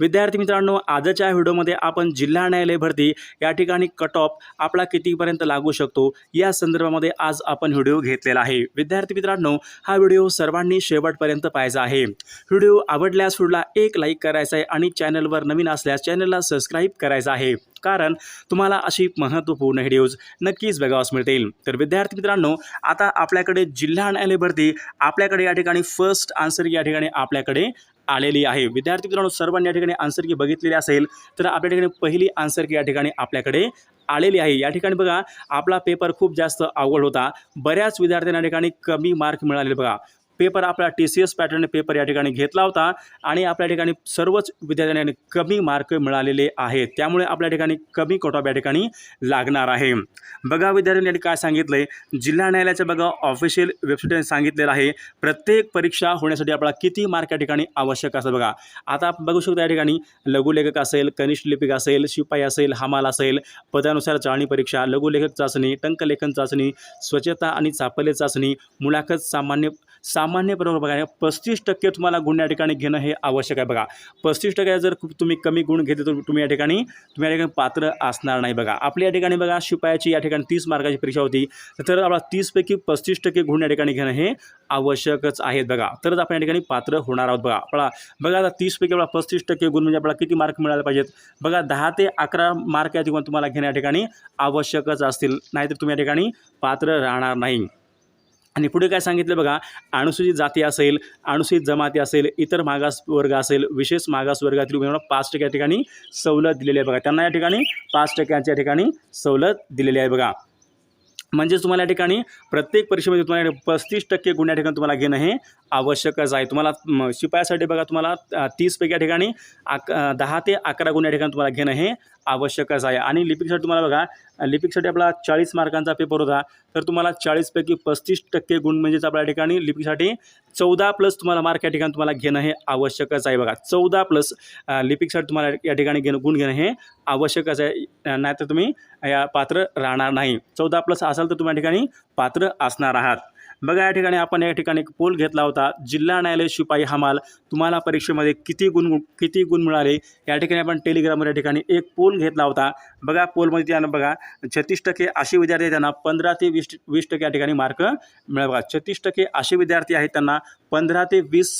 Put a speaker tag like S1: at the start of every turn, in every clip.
S1: विद्यार्थी मित्रांनो आजच्या व्हिडिओमध्ये आपण जिल्हा न्यायालय भरती या ठिकाणी कट ऑफ आपला कितीपर्यंत लागू शकतो या संदर्भामध्ये आज आपण व्हिडिओ घेतलेला आहे. विद्यार्थी मित्रांनो हा व्हिडिओ सर्वांनी शेवटपर्यंत पाहायचा आहे. व्हिडिओ आवडल्यास व्हिडिओला एक लाईक करायचा आहे आणि चॅनलवर नवीन असल्यास चॅनलला सबस्क्राईब करायचं आहे. कारण तुम्हाला अशी महत्त्वपूर्ण व्हिडिओज नक्कीच बघावास मिळतील. तर विद्यार्थी मित्रांनो आता आपल्याकडे जिल्हा न्यायालय भरती आपल्याकडे या ठिकाणी फर्स्ट आन्सर या ठिकाणी आपल्याकडे आलेली आहे. विद्यार्थी मित्रांनो सर्वांनी या ठिकाणी आन्सर की बघितलेली असेल तर आपल्या ठिकाणी पहिली आन्सर की या ठिकाणी आपल्याकडे आलेली आहे. या ठिकाणी बघा आपला पेपर खूप जास्त अवघड होता. बऱ्याच विद्यार्थ्यांना या ठिकाणी कमी मार्क मिळाले बघा. पेपर आपला T C S pattern paper या ठिकाणी घेतला होता आणि आपल्या ठिकाणी सर्वच विद्यार्थ्यांना कमी मार्क मिळालेले आहेत. त्यामुळे आपल्या ठिकाणी कमी कटॉप या ठिकाणी लागणार आहे. बघा विद्यार्थ्यांनी काय सांगितलं आहे जिल्हा न्यायालयाचं बघा ऑफिशियल वेबसाईटने सांगितलेलं आहे. प्रत्येक परीक्षा होण्यासाठी आपल्याला किती मार्क या ठिकाणी आवश्यक असतं बघा. आता आपण बघू शकतो या ठिकाणी लघुलेखक असेल कनिष्ठ लिपिक असेल शिपाई असेल हमाल असेल पदानुसार चाळणी परीक्षा लघुलेखक चाचणी टंकलेखन चाचणी स्वच्छता आणि चापल्य चाचणी मुलाखत सामान्य सामान्य बरोबर बघा पस्तीस टक्के तुम्हाला गुण या ठिकाणी घेणं हे आवश्यक आहे बघा. पस्तीस टक्के जर खूप तुम्ही कमी गुण घेतले तर तुम्ही या ठिकाणी तुम्ही या ठिकाणी पात्र असणार नाही बघा. आपल्या या ठिकाणी बघा शिपायाची या ठिकाणी तीस मार्काची परीक्षा होती. तर आपला तीसपैकी पस्तीस टक्के गुण या ठिकाणी घेणं हे आवश्यकच आहेत बघा. तरच आपण या ठिकाणी पात्र होणार आहोत बघा. आपला बघा आता तीसपैकी आपला पस्तीस टक्के गुण म्हणजे आपल्याला किती मार्क मिळाले पाहिजेत? बघा दहा ते अकरा मार्क या ठिकाणी तुम्हाला घेण्या ठिकाणी आवश्यकच असतील. नाहीतर तुम्ही या ठिकाणी पात्र राहणार नाही. आणि पुढे काय सांगितलं बघा अनुसूचित जाती असेल अनुसूचित जमाती असेल इतर मागास वर्ग असेल विशेष मागास वर्गातील उमेदवारांना पाच टक्के या ठिकाणी सवलत दिलेली आहे बघा. त्यांना या ठिकाणी पाच टक्क्यांच्या ठिकाणी सवलत दिलेली आहे बघा. म्हणजेच तुम्हाला या ठिकाणी प्रत्येक परीक्षेमध्ये तुम्हाला पस्तीस टक्के गुण या ठिकाणी तुम्हाला घेणं हे आवश्यकच आहे. तुम्हाला शिपायासाठी बघा तुम्हाला तीसपैकी या ठिकाणी अक दहा ते अकरा गुण या ठिकाणी तुम्हाला घेणं हे आवश्यकच आहे. आणि लिपिकसाठी तुम्हाला बघा लिपिकसाठी आपला चाळीस मार्कांचा पेपर होता. तर तुम्हाला चाळीसपैकी पस्तीस टक्के गुण म्हणजेच आपल्या ठिकाणी लिपिकसाठी चौदा प्लस तुम्हाला मार्क या ठिकाणी तुम्हाला घेणं हे आवश्यकच आहे बघा. चौदा प्लस लिपिकसाठी तुम्हाला या ठिकाणी घेणं गुण घेणं हे आवश्यकच आहे. नाहीतर तुम्ही या पात्र राहणार नाही. चौदा प्लस असाल तर तुम्ही या ठिकाणी पात्र असणार आहात. बघा या ठिकाणी आपण या ठिकाणी एक पोल घेतला होता. जिल्हा न्यायालय शिपाई हमाल तुम्हाला परीक्षेमध्ये किती गुण किती गुण मिळाले? या ठिकाणी आपण टेलिग्रामवर या ठिकाणी एक पोल घेतला होता. बघा पोलमध्ये त्यानं बघा छत्तीस टक्के असे विद्यार्थी आहेत त्यांना पंधरा ते वीस वीस टक्के या ठिकाणी मार्क मिळा बघा छत्तीस टक्के असे विद्यार्थी आहेत त्यांना पंधरा ते वीस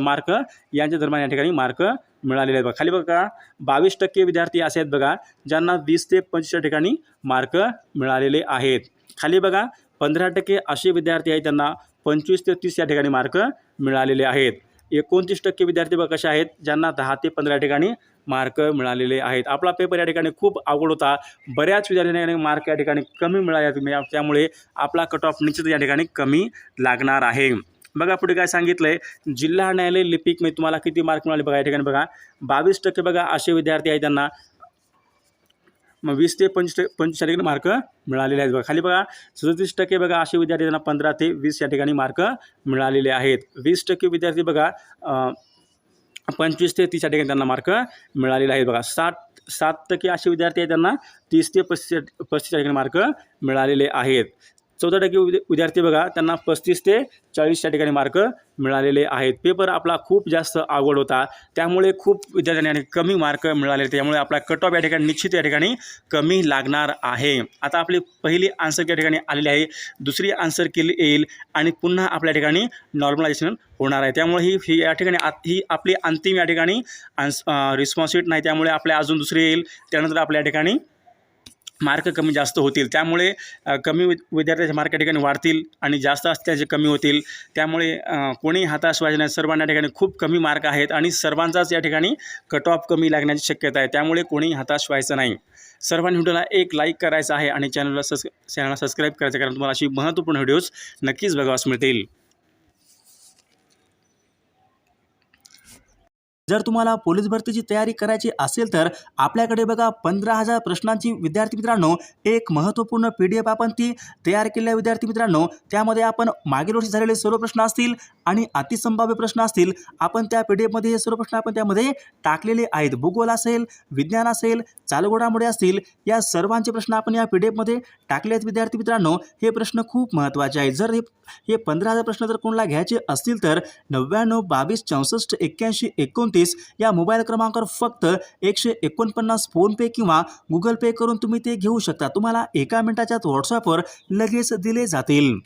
S1: मार्क यांच्या दरम्यान या ठिकाणी मार्क मिळालेले आहेत. बघा खाली बघा बावीस टक्के विद्यार्थी असे आहेत बघा ज्यांना वीस ते पंचवीसच्या ठिकाणी मार्क मिळालेले आहेत. खाली बघा पंधरा टक्के असे विद्यार्थी आहेत त्यांना पंचवीस ते तीस या ठिकाणी मार्क मिळालेले आहेत. एकोणतीस टक्के विद्यार्थी बघा कसे आहेत ज्यांना दहा ते पंधरा ठिकाणी मार्क मिळालेले आहेत. आपला पेपर या ठिकाणी खूप अवघड होता. बऱ्याच विद्यार्थ्यांना मार्क या ठिकाणी कमी मिळाले म्हणजे त्यामुळे आपला कट ऑफ निश्चित या ठिकाणी कमी लागणार आहे. बघा पुढे काय सांगितलं आहे जिल्हा न्यायालय लिपिकमध्ये तुम्हाला किती मार्क मिळाले बघा या ठिकाणी बघा. बावीस टक्के बघा असे विद्यार्थी आहेत त्यांना. मग वीस ते पंचवीस टक्के पंचवीस या ठिकाणी मार्क मिळालेले आहेत बघा. खाली बघा सदतीस टक्के बघा असे विद्यार्थी त्यांना पंधरा ते वीस या ठिकाणी मार्क मिळालेले आहेत. वीस टक्के विद्यार्थी बघा पंचवीस ते तीस या ठिकाणी त्यांना मार्क मिळालेले आहेत बघा. साठ सात टक्के असे विद्यार्थी आहेत त्यांना तीस ते पस्तीस पस्तीस या ठिकाणी मार्क मिळालेले आहेत. चौदा टक्के विद्या- विद्यार्थी बघा त्यांना पस्तीस ते चाळीस या ठिकाणी मार्क मिळालेले आहेत. पेपर आपला खूप जास्त आवड होता. त्यामुळे खूप विद्यार्थ्यांनी कमी मार्क मिळाले त्यामुळे आपला कट ऑफ या ठिकाणी निश्चित या ठिकाणी कमी लागणार आहे. आता आपली पहिली आन्सर या ठिकाणी आलेली आहे. दुसरी आन्सर केली येईल आणि पुन्हा आपल्या ठिकाणी नॉर्मलायझेशन होणार आहे. त्यामुळे ही ही या ठिकाणी आत- ही आपली अंतिम या ठिकाणी आन्स रिस्पॉन्सिट नाही. त्यामुळे आपल्या अजून दुसरी येईल. त्यानंतर आपल्या या ठिकाणी मार्क कमी जास्त होतील. त्यामुळे कमी वि विद्यार्थ्याचे मार्क या ठिकाणी वाढतील आणि जास्त असल्याचे कमी होतील. त्यामुळे कोणी हाताश व्हायचे नाही सर्वांना या ठिकाणी खूप कमी मार्क आहेत आणि सर्वांचाच या ठिकाणी कट ऑफ कमी लागण्याची शक्यता आहे. त्यामुळे कोणी हताश व्हायचं नाही. सर्वांनी व्हिडिओला एक लाईक करायचं आहे आणि चॅनलला सस चॅनलला सबस्क्राईब करायचं कारण तुम्हाला अशी महत्त्वपूर्ण व्हिडिओज नक्कीच बघावास मिळतील. जर तुम्हाला पोलीस भरतीची तयारी करायची असेल तर आपल्याकडे बघा पंधरा हजार प्रश्नांची विद्यार्थी मित्रांनो एक महत्त्वपूर्ण पी डी एफ आपण ती तयार केलेल्या विद्यार्थी मित्रांनो. त्यामध्ये आपण मागील वर्षी झालेले सर्व प्रश्न असतील आणि अतिसंभाव्य प्रश्न असतील आपण त्या पी डी एफमध्ये हे सर्व प्रश्न आपण त्यामध्ये टाकलेले आहेत. भूगोल असेल विज्ञान असेल चालगोडामुळे असतील या सर्वांचे प्रश्न आपण या पी डी एफमध्ये टाकले आहेत विद्यार्थी मित्रांनो. हे प्रश्न खूप महत्त्वाचे आहेत. जर हे हे पंधरा हजार प्रश्न जर कोणाला घ्यायचे असतील तर नव्याण्णव बावीस चौसष्ट एक्क्याऐंशी एकोणतीस या मोबाईल क्रमांकावर फक्त एकशे एकोणपन्नास फोनपे किंवा गुगल पे करून तुम्ही ते घेऊ शकता. तुम्हाला एका मिनिटाच्यात व्हॉट्सअपवर लगेच दिले जातील.